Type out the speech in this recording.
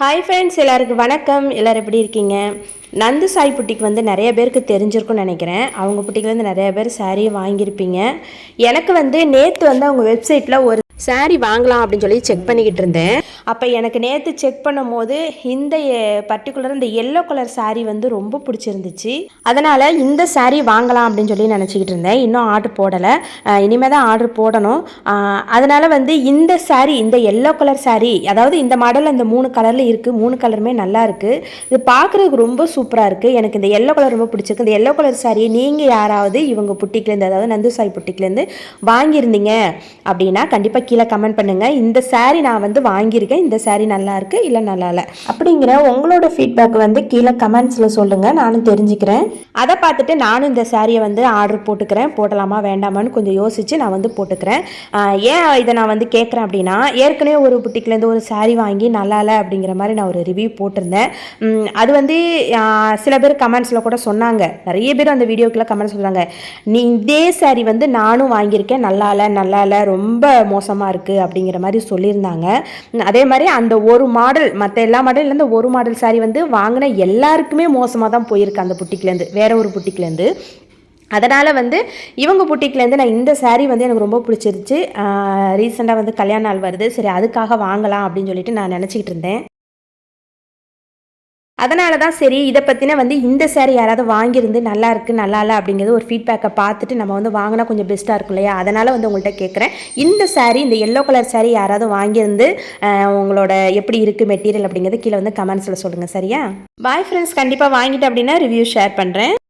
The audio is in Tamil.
ஹாய் ஃப்ரெண்ட்ஸ் எல்லாருக்கும் வணக்கம். எல்லோரும் எப்படி இருக்கீங்க? நந்து சாய் புட்டிக்கு வந்து நிறைய பேருக்கு தெரிஞ்சிருக்கும்னு நினைக்கிறேன். அவங்க புட்டிக்குலேருந்து நிறைய பேர் சாரியை வாங்கியிருப்பீங்க. எனக்கு வந்து நேற்று வந்து அவங்க வெப்சைட்டில் ஒரு saree வாங்கலாம் அப்படின்னு சொல்லி செக் பண்ணிக்கிட்டு இருந்தேன். அப்போ எனக்கு நேற்று செக் பண்ணும்போது இந்த பர்டிகுலர் இந்த எல்லோ கலர் saree வந்து ரொம்ப பிடிச்சிருந்துச்சு. அதனால் இந்த saree வாங்கலாம் அப்படின்னு சொல்லி நினச்சிக்கிட்டு இருந்தேன். இன்னும் ஆர்டர் போடலை. இனிமேல் தான் ஆர்டர் போடணும். அதனால் வந்து இந்த saree இந்த எல்லோ கலர் saree அதாவது இந்த மாடல் இந்த மூணு கலரில் இருக்குது மூணு கலருமே நல்லா இருக்குது இது பார்க்குறதுக்கு ரொம்ப சூப்பராக இருக்குது எனக்கு இந்த எல்லோ கலர் ரொம்ப பிடிச்சிருக்கு. இந்த எல்லோ கலர் saree நீங்கள் யாராவது இவங்க புட்டிக்குலேருந்து அதாவது நந்து சாய் புட்டிக்குலேருந்து வாங்கியிருந்தீங்க அப்படின்னா கண்டிப்பாக கீழே கமெண்ட் பண்ணுங்கள் இந்த saree நான் வந்து வாங்கியிருக்கேன். இந்த saree நல்லா இருக்கு இல்லை நல்லா இல்லை. அப்படிங்கிற உங்களோட ஃபீட்பேக் வந்து கீழே கமெண்ட்ஸில் சொல்லுங்கள் நானும் தெரிஞ்சுக்கிறேன். அதை பார்த்துட்டு நானும் இந்த சாரியை வந்து ஆர்டர் போட்டுக்கிறேன். போடலாமா வேண்டாமான்னு கொஞ்சம் யோசித்து நான் வந்து போட்டுக்கிறேன். ஏன் இதை நான் வந்து கேட்குறேன் அப்படின்னா ஏற்கனவே ஒரு புட்டிக்லேருந்து ஒரு saree வாங்கி நல்லா இல்லை அப்படிங்கிற மாதிரி நான் ஒரு ரிவ்யூ போட்டிருந்தேன். அது வந்து சில பேர் கமெண்ட்ஸில் கூட சொன்னாங்க. நிறைய பேர் அந்த வீடியோக்குள்ள கமெண்ட் சொல்கிறாங்க நீ இதே saree வந்து நானும் வாங்கியிருக்கேன். நல்லா இல்லை நல்லா இல்லை ரொம்ப மோசமாக இருக்குது அப்படிங்கிற மாதிரி சொல்லியிருந்தாங்க. அதே மாதிரி அந்த ஒரு மாடல் மற்ற எல்லா மாடல்லேருந்து ஒரு மாடல் சாரீ வந்து வாங்கின எல்லாருக்குமே மோசமாக தான் போயிருக்கு அந்த புட்டிக்லேருந்து வேற ஒரு புட்டிக்லேருந்து அதனால் வந்து இவங்க புட்டிக்லேருந்து நான் இந்த சாரீ வந்து எனக்கு ரொம்ப பிடிச்சிருச்சு. ரீசெண்டாக வந்து கல்யாண நாள் வருது. சரி அதுக்காக வாங்கலாம் அப்படின்னு சொல்லிட்டு நான் நினச்சிக்கிட்டு இருந்தேன். அதனால தான் சரி இதை பற்றின வந்து இந்த சேரீ யாராவது வாங்கியிருந்து நல்லா இருக்குது நல்லா இல்லை அப்படிங்கிறது ஒரு ஃபீட்பேக்கை பார்த்துட்டு நம்ம வந்து வாங்கினா கொஞ்சம் பெஸ்ட்டாக இருக்கும் இல்லையா? அதனால் வந்து உங்கள்கிட்ட கேட்குறேன் இந்த சேரீ இந்த எல்லோ கலர் சேரீ யாராவது வாங்கியிருந்து உங்களோட எப்படி இருக்குது மெட்டீரியல் அப்படிங்கிறது கீழே வந்து கமெண்ட்ஸில் சொல்லுங்கள் சரியா? பாய் ஃப்ரெண்ட்ஸ் கண்டிப்பாக வாங்கிட்டு அப்படின்னா ரிவ்யூ ஷேர் பண்ணுறேன்